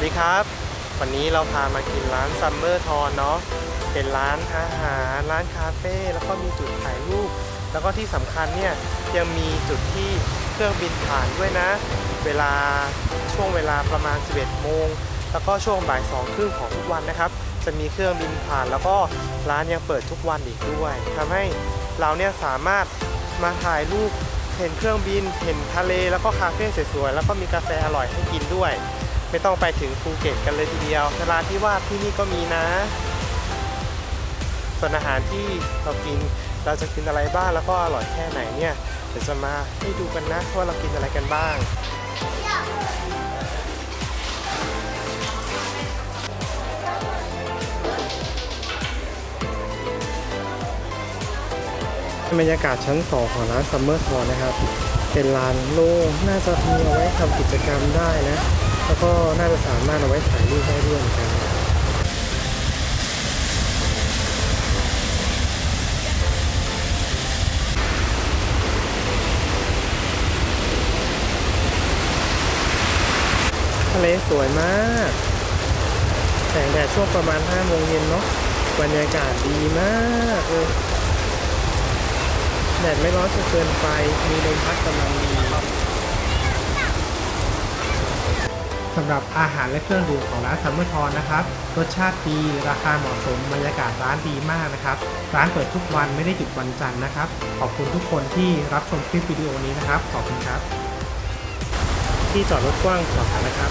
สวัสดีครับ วันนี้เราพามากินร้านซัมเมอร์ทอนเนาะเป็นร้านอาหารร้านคาเฟ่แล้วก็มีจุดถ่ายรูป แล้วก็ที่สำคัญเนี่ยยังมีจุดที่เครื่องบินผ่านด้วยนะ เวลาช่วงเวลาประมาณ 11 โมง แล้วก็ช่วงบ่ายสองครึ่งของทุกวันนะครับ จะมีเครื่องบินผ่านแล้วก็ร้านยังเปิดทุกวันอีกด้วยทำให้เราเนี่ยสามารถมาถ่ายรูปเห็นเครื่องบินเห็นทะเลแล้วก็คาเฟ่สวยๆแล้วก็มีกาแฟอร่อยให้กินด้วย ไม่ต้องไปถึงภูเก็ตกันเลยทีเดียวนราธิวาสที่นี่ก็มีนะ ส่วนอาหารที่เรากินเราจะกินอะไรบ้างแล้วก็อร่อยแค่ไหนเนี่ยเดี๋ยวจะมาให้ดูกันนะว่าเรากินอะไรกันบ้างบรรยากาศชั้น 2 ของร้านซัมเมอร์ทอนะครับ เป็นลานโล่งน่าจะมีเอาไว้ทำกิจกรรมได้นะ แล้วก็น่าจะสามารถเอาไว้ถ่ายรูปได้ด้วยเหมือนกันนะทะเลสวยมาก แสงแดดช่วงประมาณ5โมงเย็นเนาะบรรยากาศดีมากเลยแดดไม่ร้อนจนเกินไป มีลมพัดกำลังดี สำหรับอาหารและเครื่องดื่มของร้านซัมเมอร์ทอนนะครับ รสชาติดี ราคาเหมาะสม บรรยากาศร้านดีมากนะครับ ร้านเปิดทุกวันไม่ได้หยุดวันจันทร์นะครับ ขอบคุณทุกคนที่รับชมคลิปวิดีโอนี้นะครับ ขอบคุณครับ ที่จอดรถกว้างขวางนะครับ